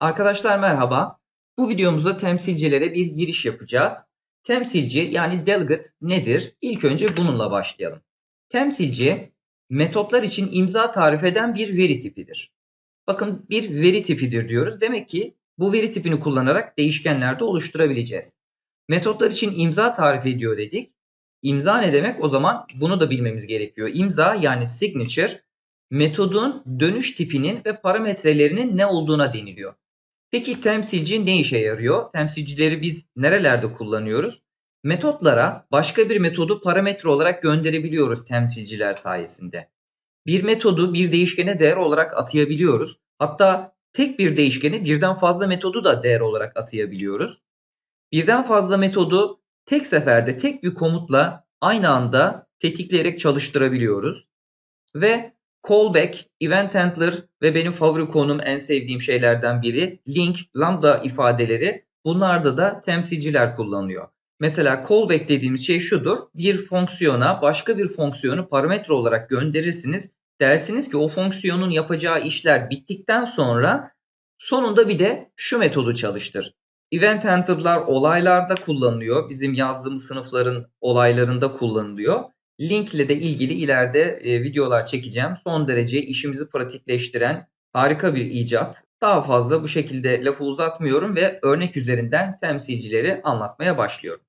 Arkadaşlar merhaba. Bu videomuzda temsilcilere bir giriş yapacağız. Temsilci yani delegate nedir? İlk önce bununla başlayalım. Temsilci metotlar için imza tarif eden bir veri tipidir. Bakın bir veri tipidir diyoruz. Demek ki bu veri tipini kullanarak değişkenlerde oluşturabileceğiz. Metotlar için imza tarif ediyor dedik. İmza ne demek? O zaman bunu da bilmemiz gerekiyor. İmza yani signature metodun dönüş tipinin ve parametrelerinin ne olduğuna deniliyor. Peki temsilci ne işe yarıyor? Temsilcileri biz nerelerde kullanıyoruz? Metotlara başka bir metodu parametre olarak gönderebiliyoruz temsilciler sayesinde. Bir metodu bir değişkene değer olarak atayabiliyoruz. Hatta tek bir değişkene birden fazla metodu da değer olarak atayabiliyoruz. Birden fazla metodu tek seferde tek bir komutla aynı anda tetikleyerek çalıştırabiliyoruz. Ve callback, event handler ve benim favori konum en sevdiğim şeylerden biri link, lambda ifadeleri bunlarda da temsilciler kullanılıyor. Mesela callback dediğimiz şey şudur. Bir fonksiyona başka bir fonksiyonu parametre olarak gönderirsiniz. Dersiniz ki o fonksiyonun yapacağı işler bittikten sonra sonunda bir de şu metodu çalıştır. Event handler'lar olaylarda kullanılıyor. Bizim yazdığımız sınıfların olaylarında kullanılıyor. Link ile de ilgili ileride e, videolar çekeceğim. Son derece işimizi pratikleştiren harika bir icat. Daha fazla bu şekilde lafı uzatmıyorum ve örnek üzerinden temsilcileri anlatmaya başlıyorum.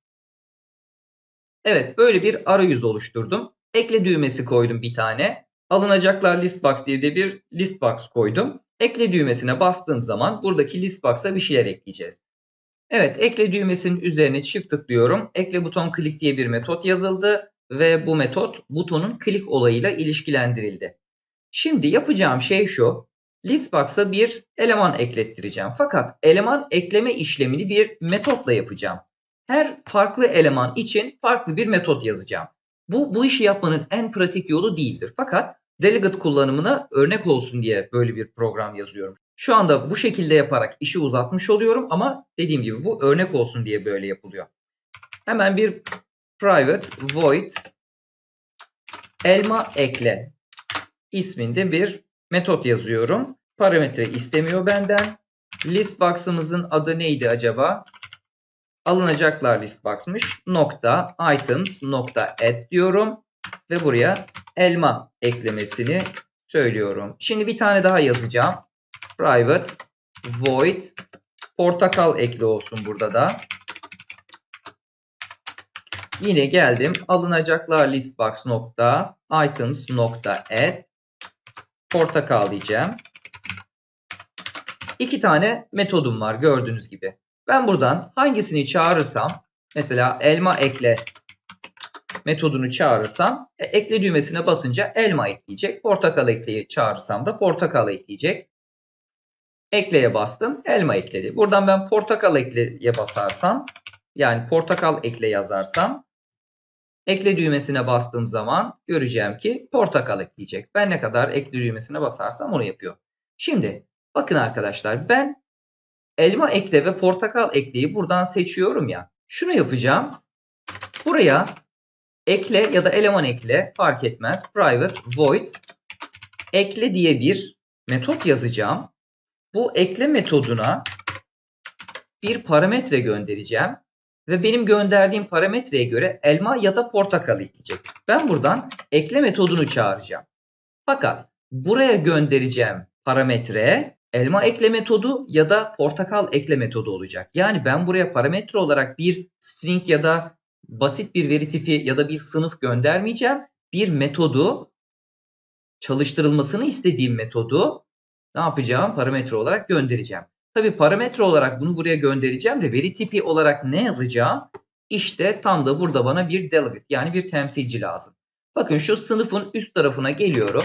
Evet böyle bir arayüz oluşturdum. Ekle düğmesi koydum bir tane. Alınacaklar listbox diye de bir listbox koydum. Ekle düğmesine bastığım zaman buradaki listbox'a bir şeyler ekleyeceğiz. Evet ekle düğmesinin üzerine çift tıklıyorum. Ekle buton click diye bir metot yazıldı ve bu metot butonun click olayıyla ilişkilendirildi. Şimdi yapacağım şey şu. Listbox'a bir eleman eklettireceğim. Fakat eleman ekleme işlemini bir metotla yapacağım. Her farklı eleman için farklı bir metot yazacağım. Bu, bu işi yapmanın en pratik yolu değildir. Fakat delegate kullanımına örnek olsun diye böyle bir program yazıyorum. Şu anda bu şekilde yaparak işi uzatmış oluyorum ama dediğim gibi bu örnek olsun diye böyle yapılıyor. Hemen bir private void elma ekle isminde bir metot yazıyorum. Parametre istemiyor benden. Listbox'ımızın adı neydi acaba? Alınacaklar listbox'mış. Nokta items nokta add diyorum ve buraya elma eklemesini söylüyorum. Şimdi bir tane daha yazacağım. Private void portakal ekli olsun burada da. Yine geldim. Alınacaklar listbox nokta items nokta add portakal diyeceğim. İki tane metodum var gördüğünüz gibi. Ben buradan hangisini çağırırsam mesela elma ekle metodunu çağırırsam e, ekle düğmesine basınca elma ekleyecek. Portakal ekleyi çağırırsam da portakal ekleyecek. Ekleye bastım. Elma ekledi. Buradan ben portakal ekleye basarsam yani portakal ekle yazarsam ekle düğmesine bastığım zaman göreceğim ki portakal ekleyecek. Ben ne kadar ekle düğmesine basarsam onu yapıyor. Şimdi bakın arkadaşlar ben elma ekle ve portakal ekleyi buradan seçiyorum ya. Şunu yapacağım. Buraya ekle ya da eleman ekle fark etmez. Private void ekle diye bir metot yazacağım. Bu ekle metoduna bir parametre göndereceğim ve benim gönderdiğim parametreye göre elma ya da portakal ekleyecek. Ben buradan ekle metodunu çağıracağım. Fakat buraya göndereceğim parametre elma ekle metodu ya da portakal ekle metodu olacak. Yani ben buraya parametre olarak bir string ya da basit bir veri tipi ya da bir sınıf göndermeyeceğim. Bir metodu çalıştırılmasını istediğim metodu ne yapacağım? Parametre olarak göndereceğim. Tabi parametre olarak bunu buraya göndereceğim de veri tipi olarak ne yazacağım? İşte tam da burada bana bir delegate yani bir temsilci lazım. Bakın şu sınıfın üst tarafına geliyorum.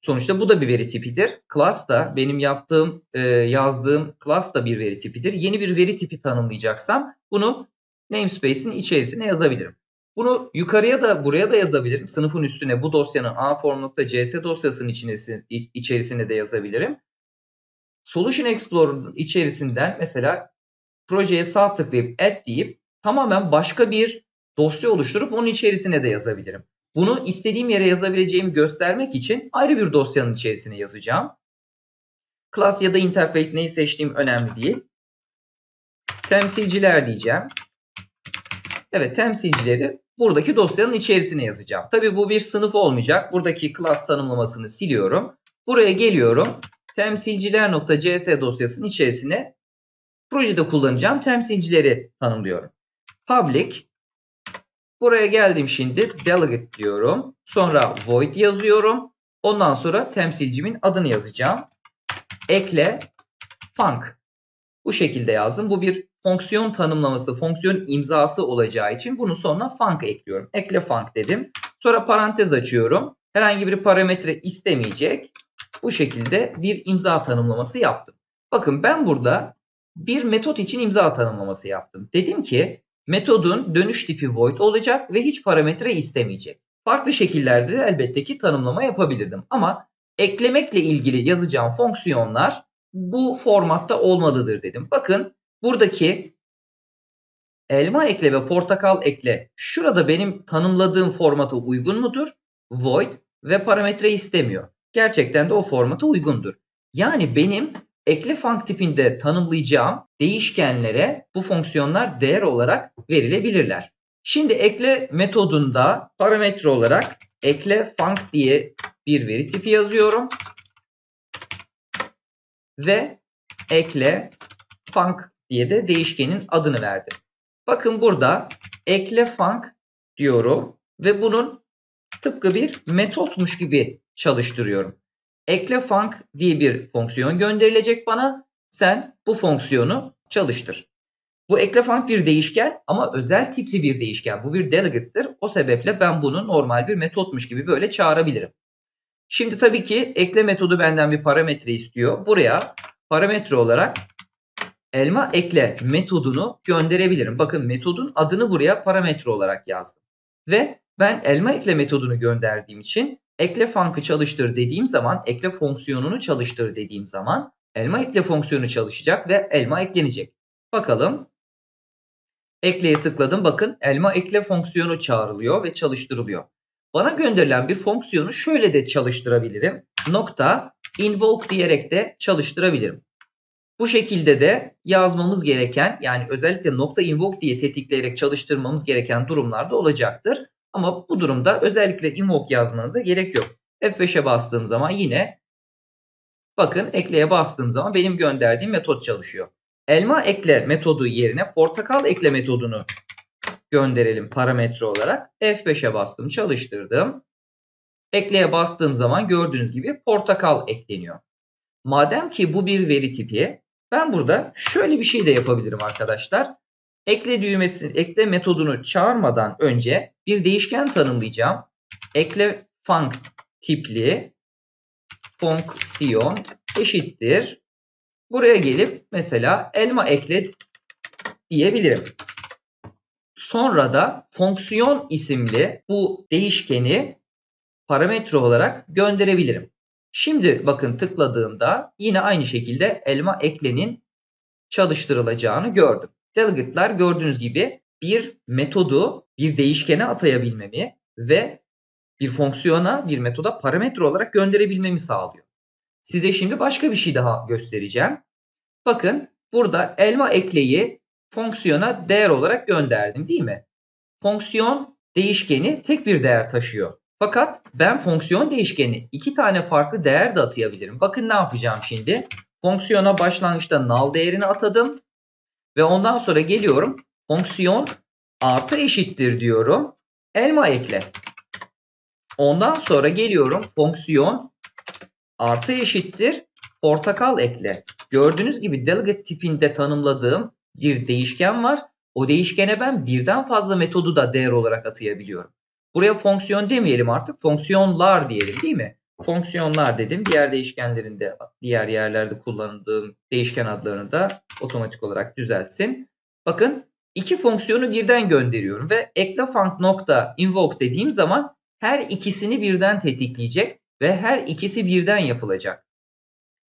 Sonuçta bu da bir veri tipidir. Class da benim yaptığım, e, yazdığım class da bir veri tipidir. Yeni bir veri tipi tanımlayacaksam bunu namespace'in içerisine yazabilirim. Bunu yukarıya da buraya da yazabilirim. Sınıfın üstüne bu dosyanın aform.cs dosyasının içerisine de yazabilirim. Solution Explorer'ın içerisinden mesela projeye sağ tıklayıp add deyip tamamen başka bir dosya oluşturup onun içerisine de yazabilirim. Bunu istediğim yere yazabileceğimi göstermek için ayrı bir dosyanın içerisine yazacağım. Class ya da interface neyi seçtiğim önemli değil. Temsilciler diyeceğim. Evet temsilcileri buradaki dosyanın içerisine yazacağım. Tabii bu bir sınıf olmayacak. Buradaki class tanımlamasını siliyorum. Buraya geliyorum. Temsilciler.cs dosyasının içerisine projede kullanacağım temsilcileri tanımlıyorum. Public Buraya geldim şimdi delegate diyorum. Sonra void yazıyorum. Ondan sonra temsilcimin adını yazacağım. Ekle func. Bu şekilde yazdım. Bu bir fonksiyon tanımlaması, fonksiyon imzası olacağı için bunun sonuna func ekliyorum. Ekle func dedim. Sonra parantez açıyorum. Herhangi bir parametre istemeyecek. Bu şekilde bir imza tanımlaması yaptım. Bakın ben burada bir metot için imza tanımlaması yaptım. Dedim ki metodun dönüş tipi void olacak ve hiç parametre istemeyecek. Farklı şekillerde de elbette ki tanımlama yapabilirdim. Ama eklemekle ilgili yazacağım fonksiyonlar bu formatta olmalıdır dedim. Bakın buradaki elma ekle ve portakal ekle şurada benim tanımladığım formata uygun mudur? Void ve parametre istemiyor. Gerçekten de o formata uygundur. Yani benim ekle func tipinde tanımlayacağım değişkenlere bu fonksiyonlar değer olarak verilebilirler. Şimdi ekle metodunda parametre olarak ekle func diye bir veri tipi yazıyorum. Ve ekle func diye de değişkenin adını verdim. Bakın burada ekle func diyorum ve bunun tıpkı bir metotmuş gibi çalıştırıyorum. Ekle func diye bir fonksiyon gönderilecek bana. Sen bu fonksiyonu çalıştır. Bu ekle func bir değişken ama özel tipli bir değişken. Bu bir delegate'tir. O sebeple ben bunu normal bir metotmuş gibi böyle çağırabilirim. Şimdi tabii ki ekle metodu benden bir parametre istiyor. Buraya parametre olarak elma ekle metodunu gönderebilirim. Bakın metodun adını buraya parametre olarak yazdım. Ve ben elma ekle metodunu gönderdiğim için ekle func'ı çalıştır dediğim zaman, ekle fonksiyonunu çalıştır dediğim zaman elma ekle fonksiyonu çalışacak ve elma eklenecek. Bakalım. Ekleye tıkladım. Bakın elma ekle fonksiyonu çağrılıyor ve çalıştırılıyor. Bana gönderilen bir fonksiyonu şöyle de çalıştırabilirim. Nokta invoke diyerek de çalıştırabilirim. Bu şekilde de yazmamız gereken yani özellikle nokta invoke diye tetikleyerek çalıştırmamız gereken durumlarda olacaktır. Ama bu durumda özellikle invoke yazmanıza gerek yok. F5'e bastığım zaman yine bakın ekleye bastığım zaman benim gönderdiğim metot çalışıyor. Elma ekle metodu yerine portakal ekle metodunu gönderelim parametre olarak. F5'e bastım çalıştırdım. Ekleye bastığım zaman gördüğünüz gibi portakal ekleniyor. Madem ki bu bir veri tipi ben burada şöyle bir şey de yapabilirim arkadaşlar. Ekle düğmesi, ekle metodunu çağırmadan önce bir değişken tanımlayacağım. Ekle func tipli fonksiyon eşittir. Buraya gelip mesela elma ekle diyebilirim. Sonra da fonksiyon isimli bu değişkeni parametre olarak gönderebilirim. Şimdi bakın tıkladığımda yine aynı şekilde elma eklenin çalıştırılacağını gördüm. Delegate'lar gördüğünüz gibi bir metodu bir değişkene atayabilmemi ve bir fonksiyona, bir metoda parametre olarak gönderebilmemi sağlıyor. Size şimdi başka bir şey daha göstereceğim. Bakın burada elma ekleyi fonksiyona değer olarak gönderdim değil mi? Fonksiyon değişkeni tek bir değer taşıyor. Fakat ben fonksiyon değişkeni iki tane farklı değer de atayabilirim. Bakın ne yapacağım şimdi? Fonksiyona başlangıçta null değerini atadım. Ve ondan sonra geliyorum. Fonksiyon artı eşittir diyorum. Elma ekle. Ondan sonra geliyorum. Fonksiyon artı eşittir portakal ekle. Gördüğünüz gibi delegate tipinde tanımladığım bir değişken var. O değişkene ben birden fazla metodu da değer olarak atayabiliyorum. Buraya fonksiyon demeyelim artık. Fonksiyonlar diyelim değil mi? Fonksiyonlar dedim. Diğer değişkenlerinde, diğer yerlerde kullandığım değişken adlarını da otomatik olarak düzeltsin. Bakın iki fonksiyonu birden gönderiyorum ve ekle func nokta invoke dediğim zaman her ikisini birden tetikleyecek ve her ikisi birden yapılacak.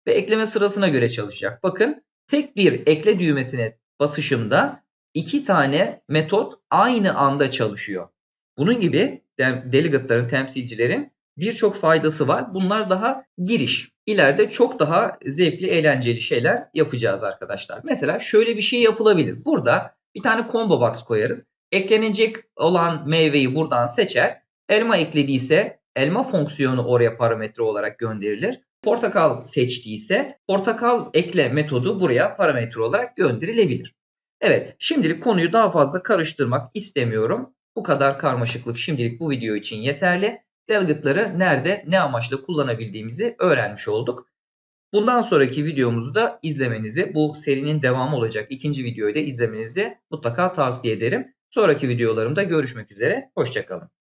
Ve ekleme sırasına göre çalışacak. Bakın tek bir ekle düğmesine basışımda iki tane metot aynı anda çalışıyor. Bunun gibi delegate'ların, temsilcilerin birçok faydası var. Bunlar daha giriş. ileride çok daha zevkli, eğlenceli şeyler yapacağız arkadaşlar. Mesela şöyle bir şey yapılabilir. Burada bir tane combo box koyarız. Eklenecek olan meyveyi buradan seçer. Elma eklediyse elma fonksiyonu oraya parametre olarak gönderilir. Portakal seçtiyse portakal ekle metodu buraya parametre olarak gönderilebilir. Evet şimdilik konuyu daha fazla karıştırmak istemiyorum. Bu kadar karmaşıklık şimdilik bu video için yeterli. Delegate'ları nerede ne amaçla kullanabildiğimizi öğrenmiş olduk. Bundan sonraki videomuzu da izlemenizi, bu serinin devamı olacak ikinci videoyu da izlemenizi mutlaka tavsiye ederim. Sonraki videolarımda görüşmek üzere, hoşçakalın.